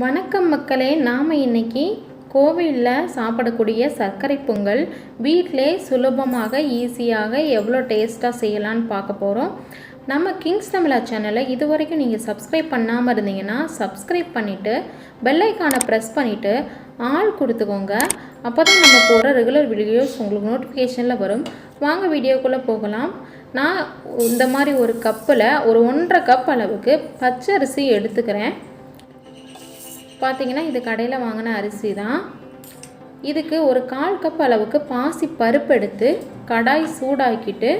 வணக்கம் மக்களே நாம் இன்னைக்கு கோவிலில் சாப்பிடக்கூடிய சர்க்கரை பொங்கல் வீட்டிலே சுலபமாக ஈஸியாக எவ்வளோ டேஸ்ட்டாக செய்யலான்னு பார்க்க போகிறோம் நம்ம கிங்ஸ் தமிழா சேனலை இது வரைக்கும் நீங்கள் சப்ஸ்கிரைப் பண்ணாமல் இருந்தீங்கன்னா சப்ஸ்கிரைப் பண்ணிவிட்டு பெல்லைக்கானை ப்ரெஸ் பண்ணிவிட்டு ஆள் கொடுத்துக்கோங்க. அப்போ தான் நம்ம போகிற ரெகுலர் வீடியோஸ் உங்களுக்கு நோட்டிஃபிகேஷனில் வரும். வாங்க வீடியோக்குள்ளே போகலாம். நான் இந்த மாதிரி ஒரு கப்பில் ஒரு ஒன்றரை கப் அளவுக்கு பச்சரிசி எடுத்துக்கிறேன். பார்த்தீங்கன்னா இது கடையில் வாங்கின அரிசி தான். இதுக்கு ஒரு கால் கப் அளவுக்கு பாசி பருப்பு எடுத்து கடாய் சூடாக்கிட்டு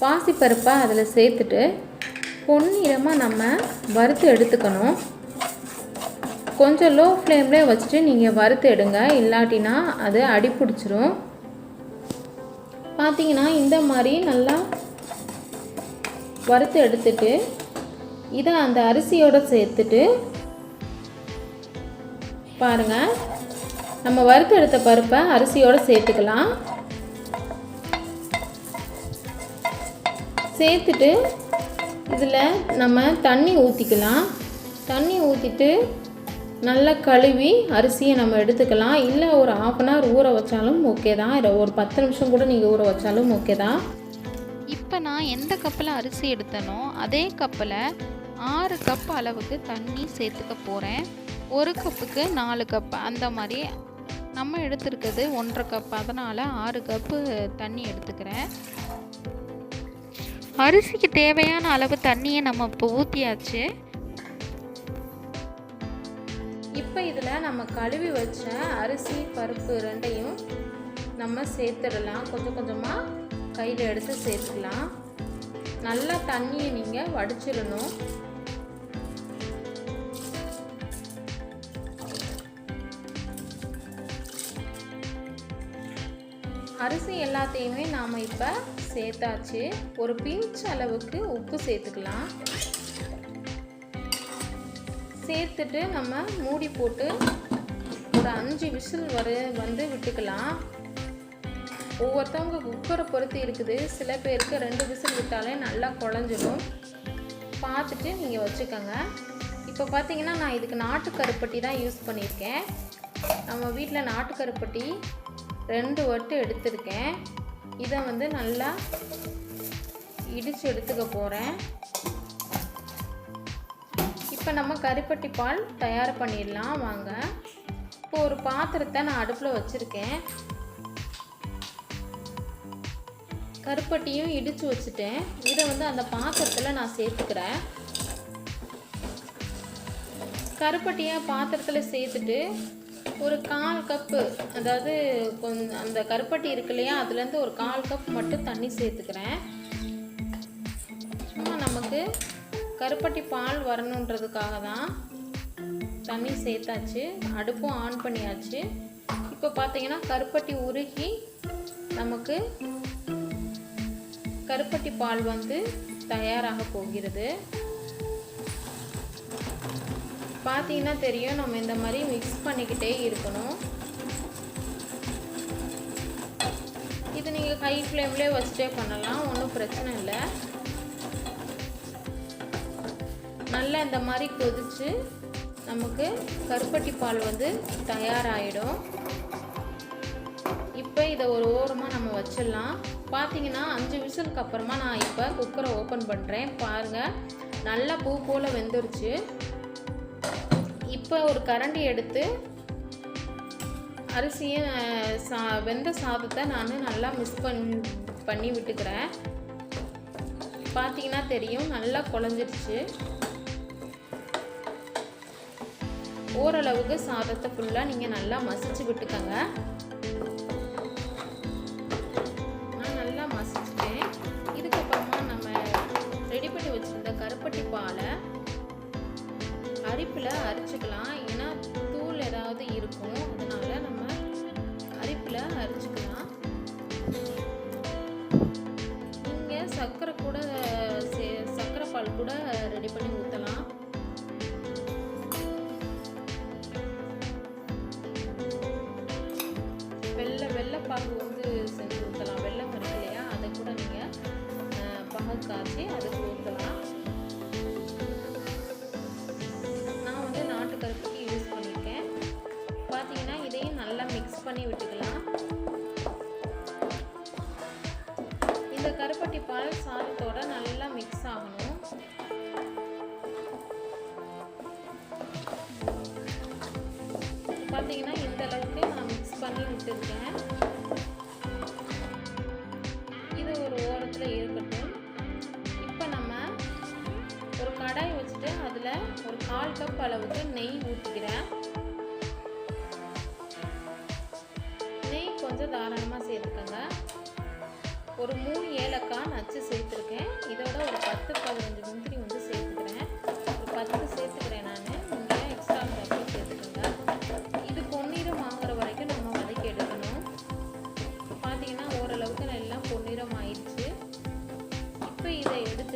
பாசி பருப்பை அதில் சேர்த்துட்டு பொன்னிறமாக நம்ம வறுத்து எடுத்துக்கணும். கொஞ்சம் லோ ஃப்ளேம்லேயே வச்சுட்டு நீங்கள் வறுத்து எடுங்க. இல்லாட்டினா அது அடி பிடிச்சிரும். பார்த்தீங்கன்னா இந்த மாதிரி நல்லா வறுத்து எடுத்துட்டு இதை அந்த அரிசியோடு சேர்த்துட்டு பாருங்கள் நம்ம வறுத்து எடுத்த பருப்பை அரிசியோடு சேர்த்துக்கலாம். சேர்த்துட்டு இதில் நம்ம தண்ணி ஊற்றிக்கலாம் தண்ணி ஊற்றிட்டு நல்லா கழுவி அரிசியை நம்ம எடுத்துக்கலாம். இல்லை ஒரு ஆஃப் அன் ஹவர் ஊற வச்சாலும் ஓகே தான். ஒரு பத்து நிமிஷம் கூட நீங்கள் ஊற வச்சாலும் ஓகே தான். இப்போ நான் எந்த கப்பில் அரிசி எடுத்தனோ அதே கப்பில் ஆறு கப் அளவுக்கு தண்ணி சேர்த்துக்க போகிறேன் ஒரு கப்புக்கு நாலு கப் அந்த மாதிரி நம்ம எடுத்துருக்கிறது ஒன்றரை கப். அதனால் ஆறு கப்பு தண்ணி எடுத்துக்கிறேன். அரிசிக்கு தேவையான அளவு தண்ணியை நம்ம இப்போ ஊற்றியாச்சு இப்போ இதில் நம்ம கழுவி வச்ச அரிசி பருப்பு ரெண்டையும் நம்ம சேர்த்துடலாம். கொஞ்சம் கொஞ்சமாக கையில் எடுத்து சேர்த்துக்கலாம். நல்லா தண்ணியை நீங்கள் வடிச்சிடணும். அரிசி எல்லாத்தையுமே நாம் இப்போ சேர்த்தாச்சு. ஒரு பிஞ்ச் அளவுக்கு உப்பு சேர்த்துக்கலாம். சேர்த்துட்டு நம்ம மூடி போட்டு ஒரு அஞ்சு விசில் வர வந்து விட்டுக்கலாம். ஒவ்வொருத்தவங்க குக்கரை பொறுத்து இருக்குது. சில பேருக்கு ரெண்டு விசில் விட்டாலே நல்லா குழஞ்சிடும் பார்த்துட்டு நீங்கள் வச்சுக்கோங்க. இப்போ பார்த்தீங்கன்னா நான் இதுக்கு நாட்டு கருப்பட்டி தான் யூஸ் பண்ணியிருக்கேன். நம்ம வீட்டில் நாட்டு கருப்பட்டி ரெண்டு ஒட்டு எடுத்திருக்கேன். இதை வந்து நல்லா இடித்து எடுத்துக்க போகிறேன் இப்போ நம்ம கருப்பட்டி பால் தயார் பண்ணிடலாம் வாங்க. இப்போ ஒரு பாத்திரத்தை நான் அடுப்பில் வச்சுருக்கேன். கருப்பட்டியும் இடித்து வச்சுட்டேன். இதை வந்து அந்த பாத்திரத்தில் நான் சேர்த்துக்கிறேன். கருப்பட்டியை பாத்திரத்தில் சேர்த்துட்டு ஒரு கால் கப்பு அதாவது கொஞ்சம் அந்த கருப்பட்டி இருக்கு இல்லையா அதுலேருந்து ஒரு கால் கப் மட்டும் தண்ணி சேர்த்துக்கிறேன். நமக்கு கருப்பட்டி பால் வரணுன்றதுக்காக தான் தண்ணி சேர்த்தாச்சு. அடுப்பும் ஆன் பண்ணியாச்சு. இப்போ பார்த்தீங்கன்னா கருப்பட்டி உருகி நமக்கு கருப்பட்டி பால் வந்து தயாராக போகிறது. பார்த்தீங்கன்னா தெரியும் நம்ம இந்த மாதிரி மிக்ஸ் பண்ணிக்கிட்டே இருக்கணும். இது நீங்கள் ஹை ஃப்ளேம்லேயே வச்சுட்டே பண்ணலாம் ஒன்றும் பிரச்சனை இல்லை. நல்லா இந்த மாதிரி கொதிச்சு நமக்கு கருப்பட்டி பால் வந்து தயாராகிடும் இப்போ இதை ஒரு ஓரமாக நம்ம வச்சிடலாம். பார்த்தீங்கன்னா அஞ்சு விசிலுக்கு அப்புறமா நான் இப்போ குக்கரை ஓப்பன் பண்ணுறேன் பாருங்கள் நல்லா பூ போல் வெந்துருச்சு. இப்போ ஒரு கரண்டி எடுத்து அரிசியை சா வெந்த சாதத்தை நான் நல்லா மிக்ஸ் பண் பண்ணி விட்டுக்கிறேன். பார்த்தீங்கன்னா தெரியும் நல்லா குழஞ்சிருச்சு. ஓரளவுக்கு சாதத்தை ஃபுல்லாக நீங்கள் நல்லா மசிச்சு விட்டுக்கோங்க. அரிப்பில் அரிச்சுக்கலாம். ஏன்னா தூள் ஏதாவது இருக்கும். அதனால் நம்ம அரிப்பில் அரிச்சுக்கலாம். நீங்கள் சர்க்கரை கூட சே சர்க்கரை பால் கூட ரெடி பண்ணி ஊற்றலாம் வெள்ளை வெள்ளைப்பாகு வந்து பார்த்தீங்கன்னா இந்த அளவுக்கு நான் மிக்ஸ் பண்ணி விட்டுருக்கேன். இது ஒரு ஓரத்தில் இருக்கட்டும். இப்போ நம்ம ஒரு கடாய் வச்சுட்டு அதில் ஒரு கால் கப் அளவுக்கு நெய் ஊற்றிக்கிறேன் நெய் கொஞ்சம் தாராளமாக சேர்த்துக்கோங்க. ஒரு மூணு ஏலக்காய் நச்சு சேர்த்துருக்கேன். இதோட ஒரு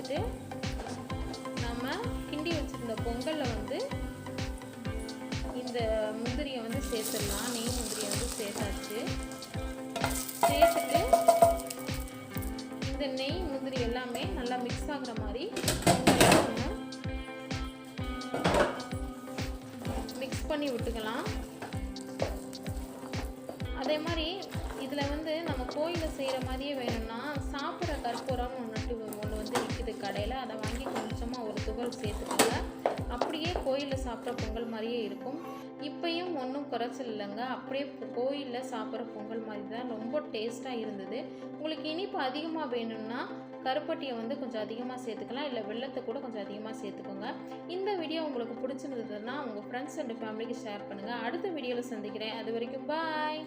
எடுத்துட்டு நம்ம கிண்டி வச்சுருந்த பொங்கலில் வந்து இந்த முந்திரியை வந்து சேர்த்துடலாம். நெய் முந்திரியை வந்து சேர்த்தாச்சு. சேர்த்துட்டு இந்த நெய் முந்திரி எல்லாமே நல்லா மிக்ஸ் ஆகுற மாதிரி மிக்ஸ் பண்ணி விட்டுக்கலாம். அதே மாதிரி இதில் வந்து நம்ம கோயிலில் செய்கிற மாதிரியே வேணும்னா சாப்பிட்ற கற்பூரம் ஒன்று விற்கிது கடையில். அதை வாங்கி கொஞ்சமாக ஒரு துகள் சேர்த்துக்கோங்க. அப்படியே கோயிலில் சாப்பிட்ற பொங்கல் மாதிரியே இருக்கும். இப்போயும் ஒன்றும் குறைச்சல் இல்லைங்க. அப்படியே கோயிலில் சாப்பிட்ற பொங்கல் மாதிரி தான். ரொம்ப டேஸ்ட்டாக இருந்தது. உங்களுக்கு இனிப்பு அதிகமாக வேணும்னா கருப்பட்டியை வந்து கொஞ்சம் அதிகமாக சேர்த்துக்கலாம். இல்லை வெள்ளத்தை கூட கொஞ்சம் அதிகமாக சேர்த்துக்கோங்க. இந்த வீடியோ உங்களுக்கு பிடிச்சிருந்ததுன்னா உங்கள் ஃப்ரெண்ட்ஸ் அண்ட் ஃபேமிலிக்கு ஷேர் பண்ணுங்கள் அடுத்த வீடியோவில் சந்திக்கிறேன். அது வரைக்கும் பாய்